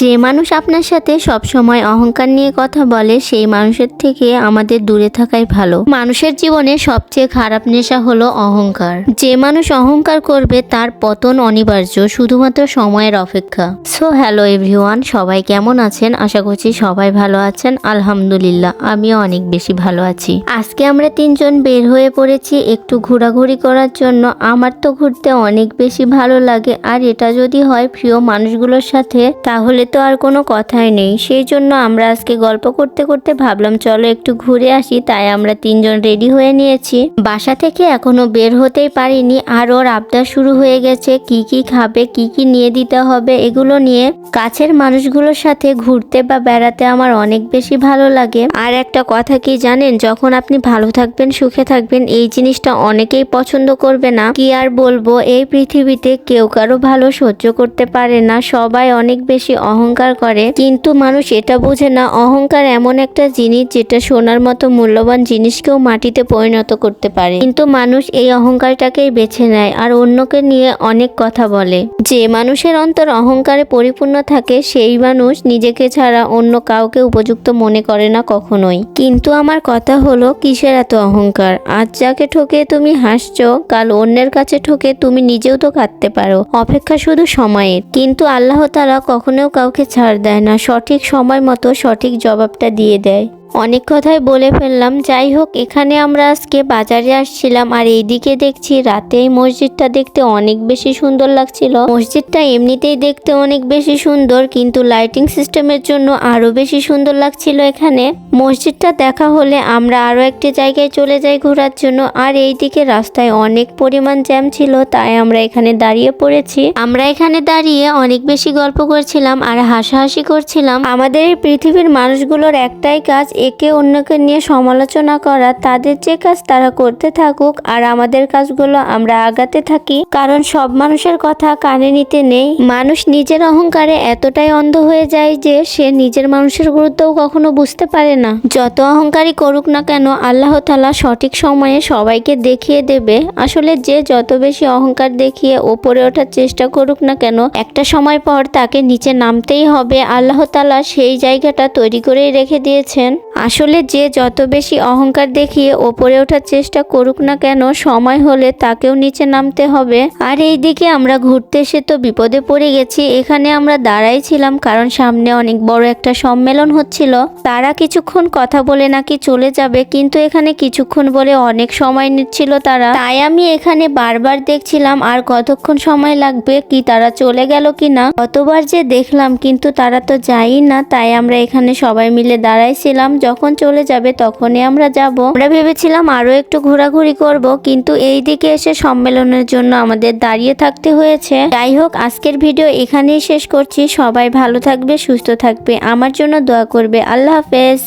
যে মানুষ আপনার সাথে সব সময় অহংকার নিয়ে কথা বলে, সেই মানুষের থেকে আমাদের দূরে থাকাই ভালো। মানুষের জীবনে সবচেয়ে খারাপ নেশা হলো অহংকার। যে মানুষ অহংকার করবে, তার পতন অনিবার্য, শুধুমাত্র সময়ের অপেক্ষা। সো হ্যালো এভরিওয়ান সবাই কেমন আছেন? আশা করছি সবাই ভালো আছেন। আলহামদুলিল্লাহ, আমিও অনেক বেশি ভালো আছি। আজকে আমরা তিনজন বের হয়ে পড়েছি একটু ঘোরাঘুরি করার জন্য। আমার তো ঘুরতে অনেক বেশি ভালো লাগে। আর এটা যদি হয় প্রিয় মানুষগুলোর সাথে, তাহলে তো আর কোনো কথাই নেই। সেই জন্য আমরা আজকে গল্প করতে করতে ভাবলাম, চলো একটু ঘুরে আসি। তাই আমরা তিনজন রেডি হয়ে নিয়েছি। বাসা থেকে এখনও বের হতেই পারিনি। আর ওর আবদার শুরু হয়ে গেছে, কি কি খাবে, কি কি নিয়ে দিতে হবে, এগুলো নিয়ে। কাছের মানুষগুলোর সাথে ঘুরতে বা বেড়াতে আমার অনেক বেশি ভালো লাগে। আর একটা কথা কি জানেন, যখন আপনি ভালো থাকবেন, সুখে থাকবেন, এই জিনিসটা অনেকেই পছন্দ করবে না। কি আর বলব, এই পৃথিবীতে কেউ কারও ভালো সহ্য করতে পারে না। সবাই অনেক বেশি অহংকার করে। কিন্তু মানুষ এটা বোঝে না, অহংকার এমন একটা জিনিস যেটা সোনার মতো মূল্যবান জিনিসকেও মাটিতে পরিণত করতে পারে। কিন্তু মানুষ এই অহংকারটাকেই বেছে নেয় আর অন্যকে নিয়ে অনেক কথা বলে। যে মানুষের অন্তর অহংকারে পরিপূর্ণ থাকে, সেই মানুষ নিজেকে ছাড়া অন্য কাউকে উপযুক্ত মনে করে না কখনোই। কিন্তু আমার কথা হলো, কিসের এত অহংকার? আজ যাকে ঠকে তুমি হাসছো, কাল অন্যের কাছে ঠকে তুমি নিজেও তো কাঁদতে পারো। অপেক্ষা শুধু সময়ের। কিন্তু আল্লাহ তারা কখনো কাউকে ছাড় দেয় না সঠিক সময় মতো সঠিক জবাবটা দিয়ে দেয়। অনেক কথাই বলে ফেললাম। যাই হোক, এখানে আমরা আজকে বাজারে আসছিলাম আর এইদিকে দেখছি রাতে এই মসজিদটা দেখতে অনেক বেশি সুন্দর লাগছিল। মসজিদটা এমনিতেই দেখতে অনেক বেশি সুন্দর, কিন্তু লাইটিং সিস্টেমের জন্য আরও বেশি সুন্দর লাগছিল এখানে। মসজিদটা দেখা হলে আমরা আরও একটি জায়গায় চলে যাই ঘোরার জন্য। আর এইদিকে রাস্তায় অনেক পরিমাণ জ্যাম ছিল, তাই আমরা এখানে দাঁড়িয়ে পড়েছি। আমরা এখানে দাঁড়িয়ে অনেক বেশি গল্প করছিলাম আর হাসাহাসি করছিলাম। আমাদের এই পৃথিবীর মানুষগুলোর একটাই কাজ একে অন্যকে নিয়ে সমালোচনা করা, তাদের যে কাজ তারা করতে থাকুক আর আমাদের কাজগুলো আমরা আগাতে থাকি। কারণ সব মানুষের কথা কানে নিতে নেই। মানুষ নিজের অহংকারে এতটাই অন্ধ হয়ে যায় যে সে নিজের মানুষের গুরুত্বও কখনো বুঝতে পারে না। যত অহংকারী করুক না কেন, আল্লাহ তালা সঠিক সময়ে সবাইকে দেখিয়ে দেবে। আসলে যে যত বেশি অহংকার দেখিয়ে ওপরে ওঠার চেষ্টা করুক না কেন, একটা সময় পর তাকে নিচে নামতেই হবে। আল্লাহ তালা সেই জায়গাটা তৈরি করেই রেখে দিয়েছেন। আসলে যে যত বেশি অহংকার দেখিয়ে ওপরে ওঠার চেষ্টা করুক না কেন, সময় হলে তাকেও নিচে নামতে হবে। আর এই দিকে আমরা ঘুরতে এসে তো বিপদে পড়ে গেছি। এখানে আমরা দাঁড়াই ছিলাম কারণ সামনে অনেক বড় একটা সম্মেলন হচ্ছিল। তারা কিছুক্ষণ কথা বলে নাকি চলে যাবে, কিন্তু এখানে কিছুক্ষণ বলে অনেক সময় নিচ্ছিল তারা। তাই আমি এখানে বারবার দেখছিলাম আর কতক্ষণ সময় লাগবে, কি তারা চলে গেল কি না? কতবার যে দেখলাম, কিন্তু তারা তো যাই না, তাই আমরা এখানে সবাই মিলে দাঁড়াইছিলাম যখন চলে যাবে তখনই আমরা যাব। আমরা ভেবেছিলাম আরও একটু ঘোরাঘুরি করব, কিন্তু এই দিকে এসে সম্মেলনের জন্য আমাদের দাঁড়িয়ে থাকতে হয়েছে। যাই হোক, আজকের ভিডিও এখানেই শেষ করছি। সবাই ভালো থাকবে, সুস্থ থাকবে। আমার জন্য দোয়া করবে। আল্লাহ হাফেজ।